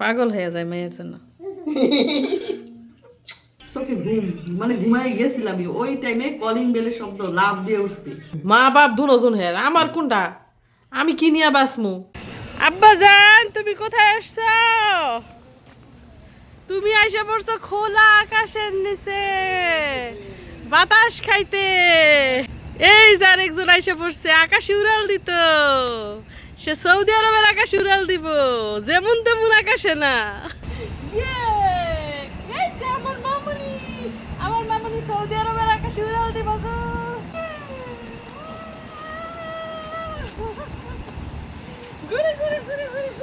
পাগল হয়ে যায় মেয়ের জন্য। সফি ঘুম মানে ঘুমাই গেছিলাম ওই টাইমে কলিং বেলের শব্দ লাভ দিয়ে উঠছি। মা বাপ দুজন হে আমার কোনটা? আমি কি নিয়ে বাসমু আব্বা জান তুমি কোথায় আসছো? তুমি আইসা পড়ছো খোলা আকাশের নিচে। বাতাস খাইতে। এই যার একজন আইসা পড়ছে, আকাশে উড়াল দিত। সে সৌদি আরবের আকাশে উড়াল দিব, যেমন তেমন আকাশে না। ইয়ে! যে আমার সৌদি আরবের দিব গো। ঘুরে ঘুরে ঘুরে ঘুরে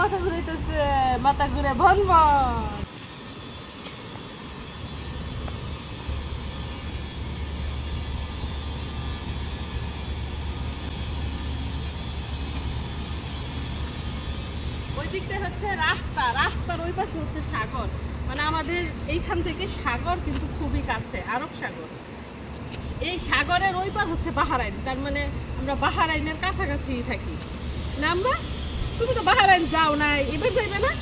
মাথা ঘুরাইতেছে, মাথা ঘুরে ভন ভন ওই দিকটা হচ্ছে রাস্তা, রাস্তার ওই পাশে হচ্ছে সাগর। মানে আমাদের এইখান থেকে সাগর কিন্তু খুবই কাছে, আরব সাগর। এই সাগরের ওই পার হচ্ছে বাহারাইন, তার মানে আমরা বাহারাইনের কাছাকাছি থাকি। না আমরা? তুমি তো বাহারাইন যাও না এবার যাইবে না?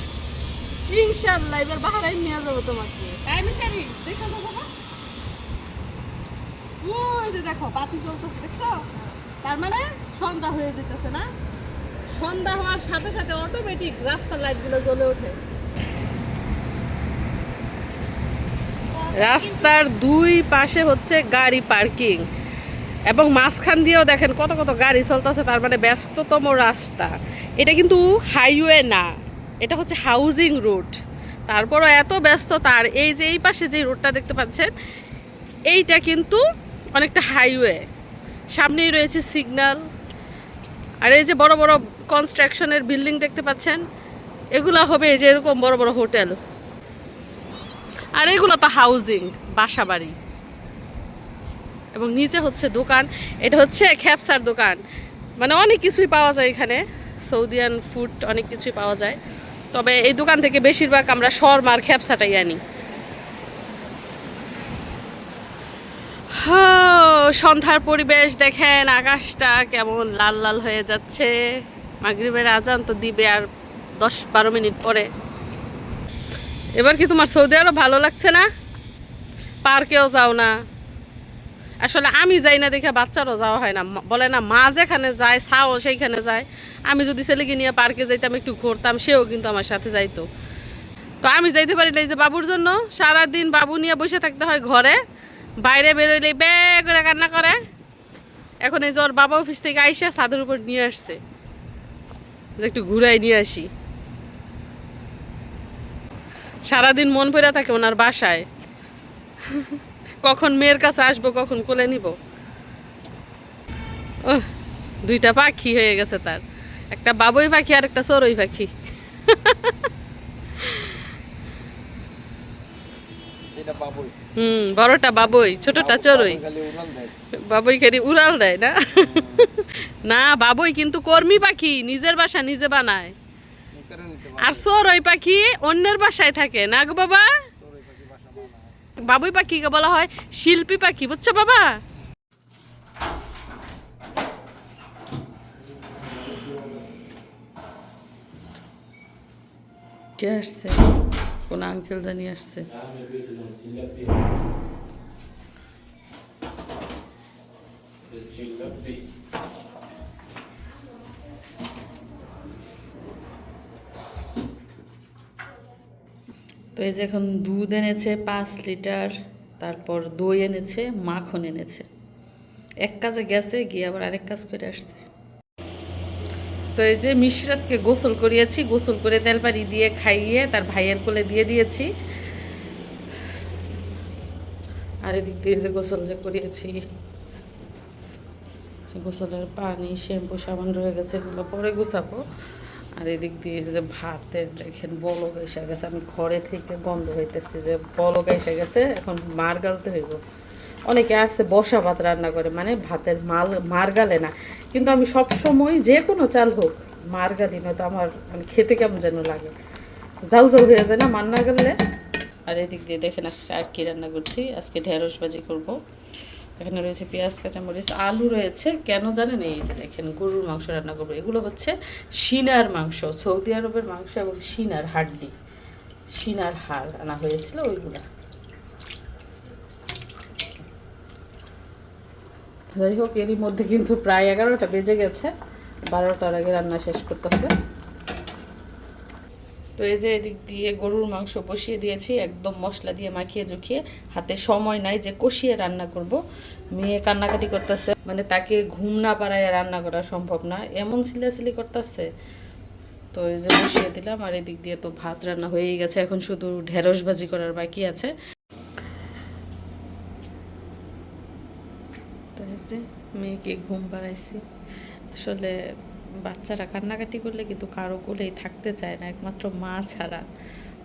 ইনশাল্লাহ এবার বাহারাইন নিয়ে যাব তোমাকে। তাই মিশারি, দেখো তো বাবা। ওই যে দেখো, বাতি চলতেছে দেখছ? তার মানে সন্ধ্যা হয়ে যেতেছে না? সন্ধ্যা হওয়ার সাথে সাথে অটোমেটিক রাস্তার লাইটগুলো জ্বলে ওঠে। রাস্তার দুই পাশে হচ্ছে গাড়ি পার্কিং এবং মাঝখান দিয়েও দেখেন কত কত গাড়ি চলতেছে, তার মানে ব্যস্ততম রাস্তা। এটা কিন্তু হাইওয়ে না, এটা হচ্ছে হাউজিং রুট তারপরও এত ব্যস্ত তার এই যে এই পাশে যে রোডটা দেখতে পাচ্ছেন, এইটা কিন্তু অনেকটা হাইওয়ে সামনেই রয়েছে সিগন্যাল আর এই যে বড় বড় কনস্ট্রাকশনের বিল্ডিং দেখতে পাচ্ছেন, এগুলো হবে এই যে এরকম বড় বড় হোটেল। আর এগুলো তো হাউজিং বাসা বাড়ি এবং নিচে হচ্ছে দোকান, এটা হচ্ছে খ্যাপসার দোকান। মানে অনেক কিছুই পাওয়া যায় এখানে, সৌদিয়ান ফুড অনেক কিছুই পাওয়া যায়। তবে এই দোকান থেকে বেশিরভাগ আমরা শর্মার খ্যাপসাটাই আনি হ্যাঁ, সন্ধ্যার পরিবেশ দেখেন, আকাশটা কেমন লাল লাল হয়ে যাচ্ছে। মাগরিবের আজান তো দিবে আর দশ বারো মিনিট পরে। এবার কি তোমার সৌদি আরব ভালো লাগছে না? পার্কেও যাও না। আসলে আমি যাই না দেখে বাচ্চারও যাওয়া হয় না। বলে না, মা যেখানে যায় সাও সেইখানে যায়। আমি যদি ছেলেকে নিয়ে পার্কে যাইতাম, একটু ঘুরতাম, সেও কিন্তু আমার সাথে যাইতো। তো আমি যাইতে পারি না এই যে বাবুর জন্য। সারাদিন বাবু নিয়ে বসে থাকতে হয় ঘরে। বাইরে বেরোইলে বে করে কান্না করে। এখন এই ওর বাবা অফিস থেকে আইসা ছাদের উপর নিয়ে আসছে। যে একটু ঘুরাই নিয়ে আসি। সারাদিন মন পড়ে থাকে ওনার বাসায়। কখন মেয়ের কাছে আসব, কখন কোলে নিব। ও দুইটা পাখি হয়ে গেছে তার। একটা বাবুই পাখি আর একটা চড়ুই পাখি এটা বাবুই হুম বড়টা বাবুই ছোটটা চড়ুই। বাবুই খালি উড়াল দেয় না? না বাবুই কিন্তু কর্মী পাখি নিজের বাসা নিজে বানায়। আর চড়ুই পাখি অন্যের বাসায় থাকে না গো বাবা? বাবুই পাখিকে বলা হয় শিল্পী পাখি বুঝছ বাবা? কে আসছে? কোন আঙ্কেল জানি আসছে। তো এই যে এখন দুধ এনেছে পাঁচ লিটার, তারপর দই এনেছে, মাখন এনেছে। এক কাজে গেছে, গিয়ে আবার আরেক কাজ করে আসছে। তো এই যে মিশরাতকে গোসল করিয়েছি, গোসল করে তেল পানি দিয়ে খাইয়ে তার ভাইয়ের কোলে দিয়ে দিয়েছি। আর এদিক দিয়ে যে গোসল যে করিয়েছি গোসলের পানি, শ্যাম্পু, সাবান রয়ে গেছে, এগুলো পরে গুছাবো। আর এদিক দিয়ে যে ভাতের দেখেন বলক এসে গেছে, আমি ঘরে থেকে গন্ধ হইতেছি যে বলক এসে গেছে, এখন মার গালতে হইব। অনেকে আছে বসা ভাত রান্না করে মানে ভাতের মাল মার গালে না। কিন্তু আমি সব সময় যে কোনো চাল হোক, মার গালি নয়তো আমার মানে খেতে কেমন যেন লাগে। যাও যাও হয়ে যায় না মার না গেলে? আর এদিক দিয়ে দেখেন আজকে আর কি রান্না করছি। আজকে ঢেঁড়স ভাজি করব। এখানে রয়েছে পেঁয়াজ, কাঁচামরিচ, আলু রয়েছে। কেন জানেন? এই যে দেখেন গরুর মাংস রান্না করব। এগুলো হচ্ছে সিনার মাংস, সৌদি আরবের মাংস এবং সিনার হাড্ডি। সিনার হাড় আনা হয়েছিল ওইগুলা। যাই হোক, এরই মধ্যে কিন্তু প্রায় এগারোটা বেজে গেছে। বারোটার আগে রান্না শেষ করতে হবে। তো এই যে এদিক দিয়ে গরুর মাংস বসিয়ে দিয়েছি, একদম মশলা দিয়ে মাখিয়ে জুখিয়ে। হাতে সময় নাই যে কষিয়ে রান্না করব। মেয়ে কান্নাকাটি করতেছে। মানে তাকে ঘুম না পাড়ায় রান্না করা সম্ভব না। এমন চিল্লাচিল্লি করতেছে। তো এই যে বসিয়ে দিলাম, আর এদিক দিয়ে তো ভাত রান্না হয়েই গেছে। এখন শুধু ঢেঁড়স ভাজি করার বাকি আছে। যে মেয়েকে ঘুম পাড়াইছি। আসলে বাচ্চারা কান্নাকাটি করলে কিন্তু কারও কোলেই থাকতে চায় না, একমাত্র মা ছাড়া।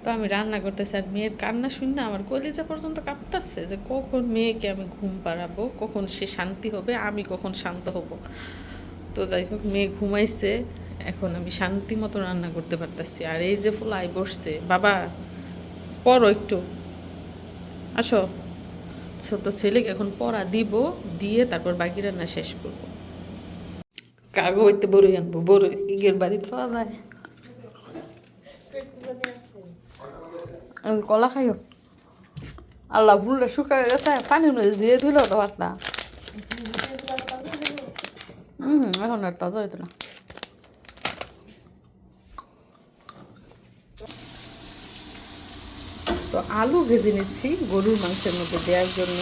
তো আমি রান্না করতেছি আর মেয়ের কান্না শুনে আমার কলিজা পর্যন্ত কাঁপতাছে যে কখন মেয়েকে আমি ঘুম পাড়াবো, কখন সে শান্তি হবে, আমি কখন শান্ত হব। তো যাই হোক, মেয়ে ঘুমাইছে, এখন আমি শান্তি মতো রান্না করতে পারতেছি। আর এই যে ফুলাই বসছে, বাবা, পড়ো একটু। আসো। ছোট ছেলেকে এখন পড়া দিব, দিয়ে তারপর বাকি রান্না শেষ করব। কাগো হইতে বড়ই আনব, বড় ইগের বাড়িতে পাওয়া যায়। কলা খাইও। আল্লাহ ভুলটা শুকায় গেছে, পানি দিয়ে ধুইল তো পারতা হুম, এখন আর তাজা হইতো না। তো আলু ভেজে নিচ্ছি, গরুর মাংসের মধ্যে দেওয়ার জন্য।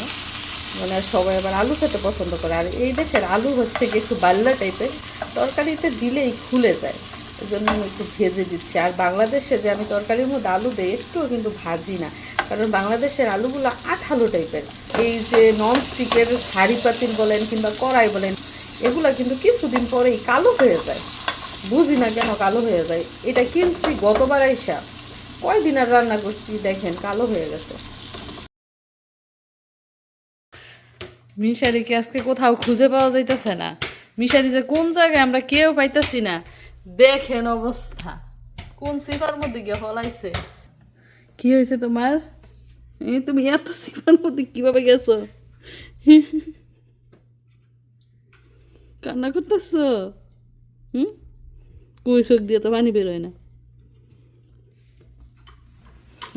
মানে সবাই আবার আলু খেতে পছন্দ করে। আর এই দেশের আলু হচ্ছে কি একটু বাল্লা টাইপের, তরকারিতে দিলেই খুলে যায়। এই জন্য আমি একটু ভেজে দিচ্ছি। আর বাংলাদেশে যে আমি তরকারির মধ্যে আলু দিই, একটুও কিন্তু ভাজি না। কারণ বাংলাদেশের আলুগুলো আঠালো টাইপের। এই যে নন স্টিকের হাঁড়ি পাতিল বলেন কিংবা কড়াই বলেন, এগুলো কিন্তু কিছুদিন পরেই কালো হয়ে যায়। বুঝি না কেন কালো হয়ে যায়। এটা কিনছি গতবার আইসা। কয়দিন আর রান্না করছি? দেখেন, কালো হয়ে গেছে। মিশারিকে আজকে কোথাও খুঁজে পাওয়া যাইতেছে না? মিশারি যে কোন জায়গায় আমরা কেউ পাইতেছি না। দেখেন অবস্থা। কোন সিফার মধ্যে গিয়ে ফলাইছে কি হয়েছে তোমার? তুমি এত সিফার মধ্যে কীভাবে গেছো? কান্না করতেছ? হুম? কুই দিয়ে তো পানি বেরোয় না।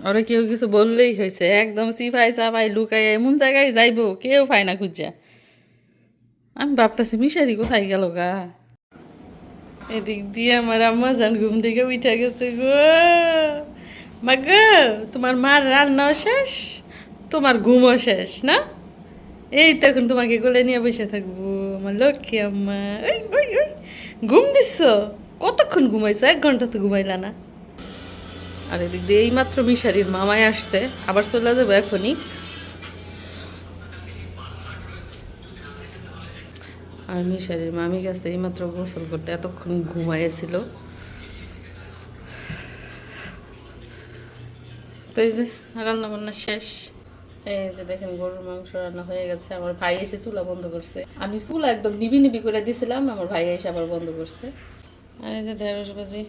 ওরা কেউ কিছু বললেই হয়েছে। একদম সিফাই সাফাই লুকাই এমন জায়গায় যাইবো, কেউ পায় না খুঁজা আমি ভাবতেছি, মিশারি কোথায় গেল গা? এদিক দিয়ে আমার আম্মা জান ঘুম থেকে উঠে গেছে গো। মা গো, তোমার মার রান্নাও শেষ, তোমার ঘুমও শেষ, না? এই তো এখন তোমাকে কোলে নিয়ে বসে থাকব, আমার লক্ষ্মী আম্মা। ওই ওই ওই, ঘুম দিচ্ছ কতক্ষণ ঘুমাইছো? এক ঘণ্টা তো ঘুমাইলা না। আর দিয়ে এইমাত্র মিশারির মামাই আসছে। আবার চলে যাব এখনই। আর মিশারির মামি গেছে এইমাত্র গোসল করতে, এতক্ষণ ঘুমাইয়েছিল। তো এই যে রান্না বান্না শেষ। এই যে দেখেন গরুর মাংস রান্না হয়ে গেছে, আমার ভাই এসে চুলা বন্ধ করছে। আমি চুলা একদম নিবি নিবি করে দিছিলাম, আমার ভাই এসে আবার বন্ধ করছে। আর এই যে ঢেঁড়স বাজি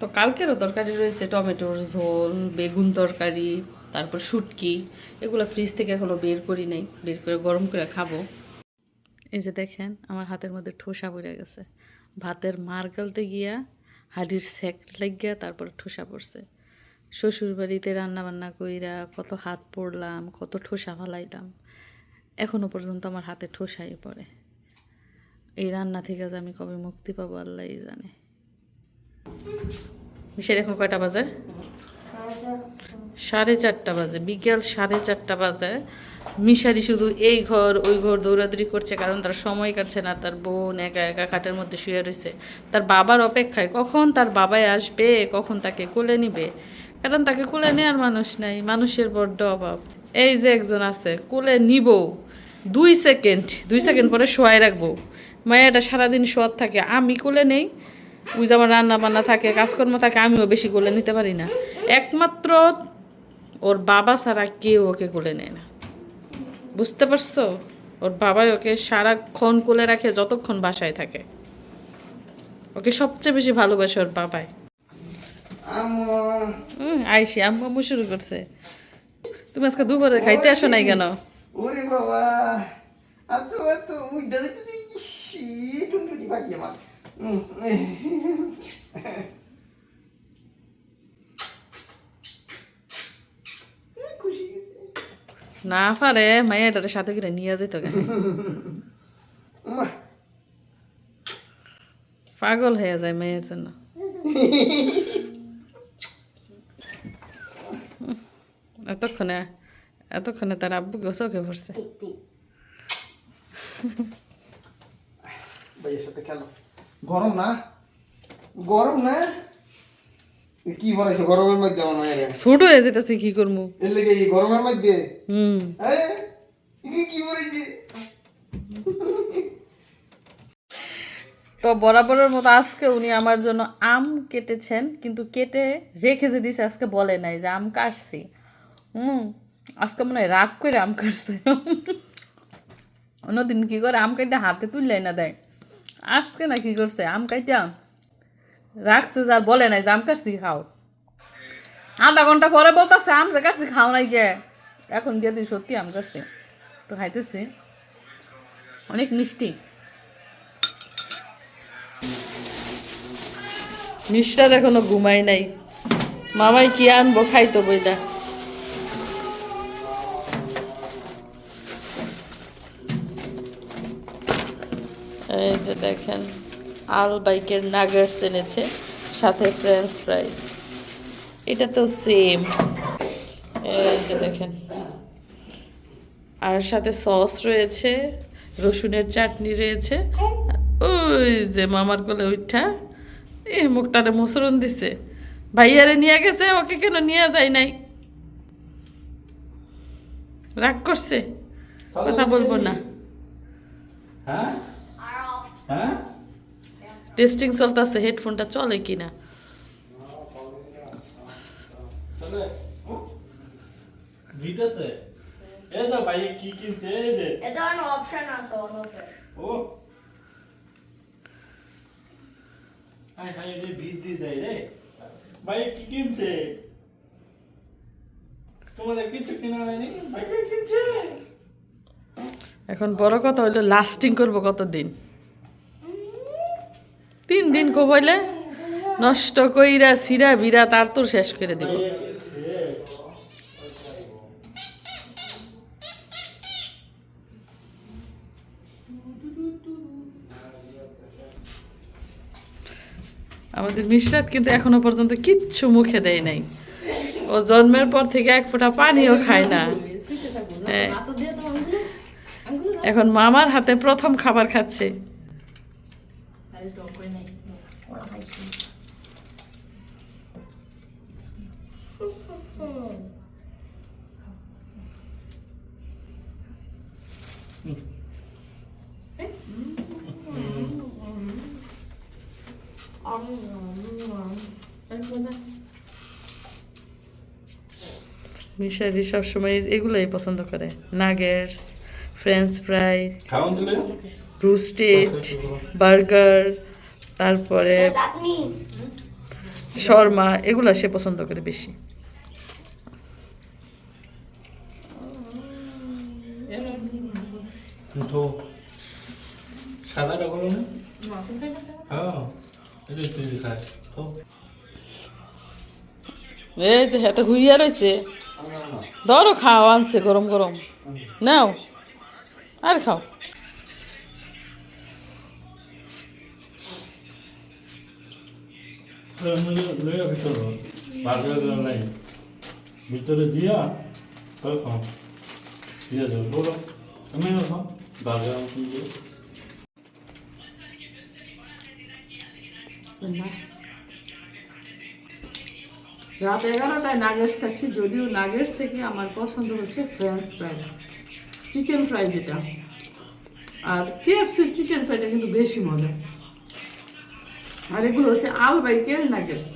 তো কালকেরও তরকারি রয়েছে, টমেটোর ঝোল, বেগুন তরকারি, তারপর শুটকি, এগুলো ফ্রিজ থেকে এখনও বের করি নাই, বের করে গরম করে খাব। এই যে দেখেন, আমার হাতের মধ্যে ঠোসা পড়ে গেছে। ভাতের মার গালতে গিয়া, হাড়ির সেক লাগিয়া তারপর ঠোসা পড়ছে। শ্বশুর বাড়িতে রান্না বান্না কইরা কত হাত পড়লাম, কত ঠোসা ফালাইলাম। এখনও পর্যন্ত আমার হাতে ঠোসাই পড়ে। এই রান্না থেকে যে আমি কবে মুক্তি পাবো, আল্লাহই জানে। মিশের এখন কয়টা বাজে? সাড়ে চারটা বাজে। বিকেল সাড়ে চারটা বাজে। মিশারি শুধু এই ঘর, ওই ঘর দৌড়াদৌড়ি করছে কারণ তার সময় কাটছে না। তার বোন একা একা খাটের মধ্যে শুয়ে রয়েছে। তার বাবার অপেক্ষায় কখন তার বাবাই আসবে, কখন তাকে কোলে নিবে? কারণ তাকে কোলে নেওয়ার মানুষ নাই, মানুষের বড্ড অভাব। এই যে একজন আছে, কোলে নিব। দুই সেকেন্ড দুই সেকেন্ড পরে শোয়াই রাখব। মায়াটা সারাদিন শোয়ার থাকে, আমি কোলে নেই ওই যেমন রান্না বান্না থাকে কাজকর্ম থাকে আমিও বেশি কোলে নিতে পারি না। একমাত্র ওর বাবা ছাড়া কেউ ওকে কোলে নেয় না। বুঝতে পারছ? ওর বাবাই ওকে সারাক্ষণ কোলে রাখে যতক্ষণ বাসায় থাকে। ওকে সবচেয়ে বেশি ভালোবাসে ওর বাবাই। আইসি আম্মু আম্মু শুরু করছে। তুমি আজকে দুপুরে খাইতে আসো নাই কেন? ওরে বাবা। আচ্ছা তো উইটা দেখতেছি। টুনটুনি পাখি আমার। উম, খুশি গেছে না পারে মাইয়াটার সাথে করে নিয়ে যেত কেন? পাগল হয়ে যায় মেয়ের জন্য। এতক্ষণে এতক্ষণে তার আব্বুকে চোখে পড়ছে। ভাইয়ের সাথে খেলো। গরম না? গরম না? কি বলেছে গরমের মধ্যে আমার মায়ের? ছোট হয়ে যেতেছে কি করব এর লেগে এই গরমের মধ্যে? হুম। কি বলেছে তো বরাবরের মতো আজকে উনি আমার জন্য আম কেটেছেন কিন্তু কেটে রেখে যে দিছে আজকে বলে নাই যে আম কাটছি। হুম আজকে মনে হয় রাগ করে আম কাটছে। অন্যদিন কি করে আম কেটে হাতে তুললে না দেয়? আজকে না কি করছে? আম কাইটা? রাখছে যার বলে নাই যে আম কাটছি, খাও। আধা ঘণ্টা পরে বলতেছে, আম যে কাটছি, খাও নাই গে। এখন গিয়ে দিই সত্যি আম কাটছি। তো খাইতেছি। অনেক মিষ্টি। মিষ্টার এখনও ঘুমাই নাই। মামাই কি আনব, খাইতো বইটা যে দেখেন আল বাইকের নাগার্স এনেছে সাথে ফ্রেঞ্চ ফ্রাই। এটা তো সেম এই যে দেখেন। আর সাথে সস রয়েছে রসুনের চাটনি রয়েছে। ওই যে মামার কোলে ওইটা এ মুখটারে মসরণ দিছে। ভাইয়ারে নিয়ে গেছে ওকে কেন নিয়ে যায় নাই? রাগ করছে? কথা বলব না। হ্যাঁ? হ্যাঁ? টেস্টিং চলতেছে হেডফোনটা চলে কিনা? চলে ভিটাছে এই যে ভাই কি কিনছে? এই যে। এটা অন অপশন আছে অন অপশন ও। হাই হাই রে ভিট দিয়ে দেয় রে। ভাই কি কিনছে? তোমাদের কিছু কিনা হয়নি? ভাই কি কিনছে? এখন বড় কথা হইল লাস্টিং করব কতদিন? তিন দিন কবইলে নষ্ট কইরা সিরা বিরা তার তোর শেষ করে দিব। আমাদের মিশ্রাত কিন্তু এখনও পর্যন্ত কিচ্ছু মুখে দেয় নাই। ও জন্মের পর থেকে এক ফোঁটা পানিও খায় না। হ্যাঁ। এখন মামার হাতে প্রথম খাবার খাচ্ছে। মিশারি সবসময় এগুলোই পছন্দ করে। নাগেটস ফ্রেঞ্চ ফ্রাই খাওয়ান দিলে ব্রুস্টেড বার্গার তারপরে শর্মা এগুলো সে পছন্দ করে বেশি। তো সাদাটা করো না। হ্যাঁ তো। হুইয়া রয়েছে ধরো খাও আনছে গরম গরম। নাও। আর খাও। লইয়া ভিতর বাজার নাই ভিতরে দিয়া তারপর খাও দিয়া দেবো বলো তুমি খাও বাজার দিয়ে রাত এগারোটায় নাগেটস খাচ্ছি যদিও নাগেটস থেকে আমার পছন্দ হচ্ছে ফ্রেঞ্চ ফ্রাই চিকেন ফ্রাই যেটা। আর কেএফসির চিকেন ফ্রাইটা কিন্তু বেশি মজা আর এগুলো হচ্ছে আল বাইকের নাগেটস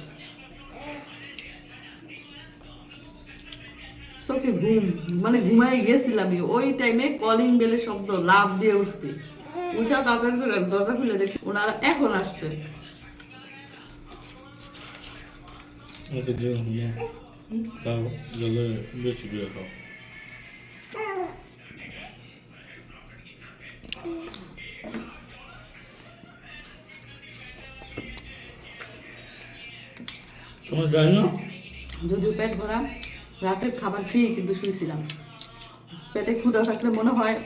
সফি, ঘুম মানে ঘুমাই গেছিলাম ওই টাইমে কলিং বেলের শব্দ লাভ দিয়ে উঠছি। উঠা তাড়াতাড়ি করে দরজা খুলে দেখছি ওনারা এখন আসছে। খাও। তোমার যাই না যদিও পেট ভরা রাতের খাবার খেয়ে কিন্তু শুয়েছিলাম। পেটে ক্ষুধা থাকলে মনে হয়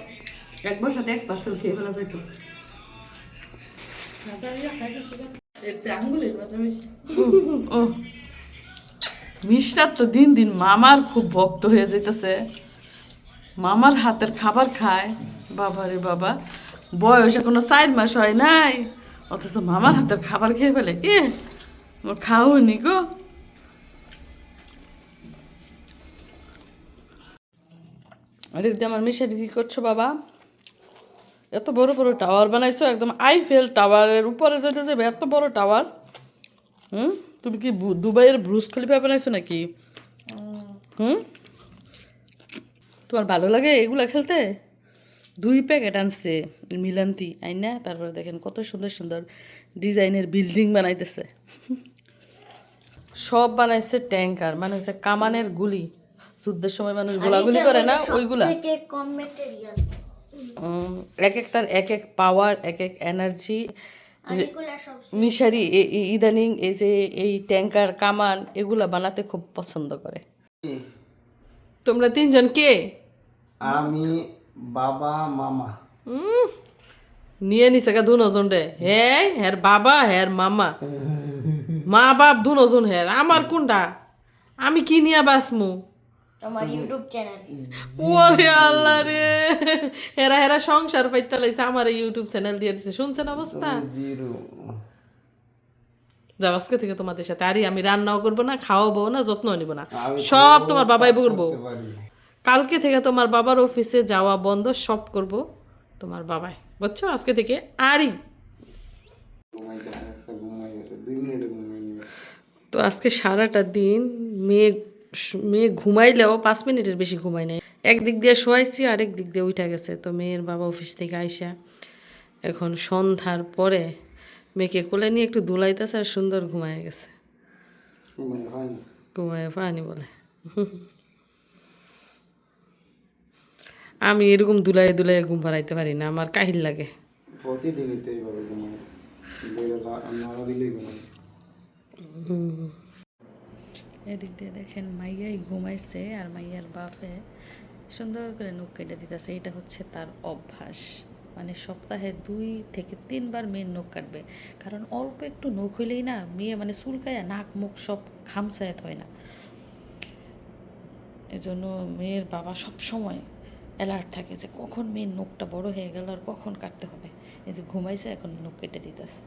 একবার সাথে এক পার্সেল খেয়ে ফেলা যেত। মিষ্টার তো দিন দিন মামার খুব ভক্ত হয়ে যেতেছে। মামার হাতের খাবার খায়। বাবা রে বাবা বয়স এখনও চার মাস হয় নাই। অথচ মামার হাতের খাবার খেয়ে ফেলে। এ আমার খাওনি গো আমার মিশারি কি করছ বাবা? এত বড় বড় টাওয়ার বানাইছো, একদম আইফেল টাওয়ারের উপরে যেতে যাবে এত বড় টাওয়ার। হুম? তুমি কি দুবাইয়ের ব্রুজ খলিফা বানাইছো নাকি? হুম? তোমার ভালো লাগে এগুলা খেলতে? দুই প্যাকেট আনছে মিলান্তি, আইনা, তারপরে দেখেন কত সুন্দর সুন্দর ডিজাইনের বিল্ডিং বানাইতেছে। সব বানাইছে ট্যাঙ্কার মানে হচ্ছে কামানের গুলি। যুদ্ধের সময় মানুষ গোলাগুলি করে না ওইগুলা। এক একটার এক এক পাওয়ার এক এক এনার্জি মিশারি ইদানিং এই যে এই ট্যাঙ্কার কামান এগুলা বানাতে খুব পছন্দ করে। তোমরা তিনজন কে? আমি বাবা মামা। উম, নিয়ে নিছে দু নজন রে। হ্যাঁ হের বাবা হের মামা। মা বাপ দুজন হের আমার কোনটা? আমি কি নিয়ে বাসমু তোমার ইউটিউব চ্যানেল ওরে আল্লাহ রে। হেরা হেরা সংসার পাইতে লাইছে আমার ইউটিউব চ্যানেল দিয়ে দিছে শুনছেন অবস্থা? যাও আজকে থেকে তোমাদের সাথে আরে আমি রান্নাও করব না খাওয়াবো না যত্ন নিব না। সব তোমার বাবাই করব কালকে থেকে তোমার বাবার অফিসে যাওয়া বন্ধ সব করব তোমার বাবাই। বুঝছ? আজকে থেকে আরই ঘুমাইতে আসছে ঘুমাই গেছে দুই মিনিটে ঘুমাই নিবে তো আজকে সারাটা দিন মেয়ে মেয়ে ঘুমাইলেও পাঁচ মিনিটের বেশি ঘুমাই নাই। একদিক দিয়ে শোয়াইছি আরেক দিক দিয়ে উঠা গেছে। তো মেয়ের বাবা অফিস থেকে আইসা এখন সন্ধ্যার পরে মেয়েকে কোলে নিয়ে একটু দুলাইতেছে আর সুন্দর ঘুমায় গেছে। ঘুমায় পানি বলে। আমি এরকম দুলাই দুলাই ঘুম পাড়াইতে পারি না আমার কাহিল লাগে। প্রতিদিনই তো এইভাবে ঘুমাই এদিক দিয়ে দেখেন মাইয়াই ঘুমাইছে আর মাইয়ার বাপে সুন্দর করে নখ কেটে দিতেছে। এটা হচ্ছে তার অভ্যাস। মানে সপ্তাহে দুই থেকে তিনবার মেয়ের নখ কাটবে। কারণ অল্প একটু নখ হইলেই না মেয়ে মানে চুলকায়া, নাক, মুখ সব খামসায়াত হয় না। এজন্য মেয়ের বাবা সব সময় অ্যালার্ট থাকে যে কখন মেয়ের নখটা বড় হয়ে গেল আর কখন কাটতে হবে। এই যে ঘুমাইছে এখন নখ কেটে দিতেছে।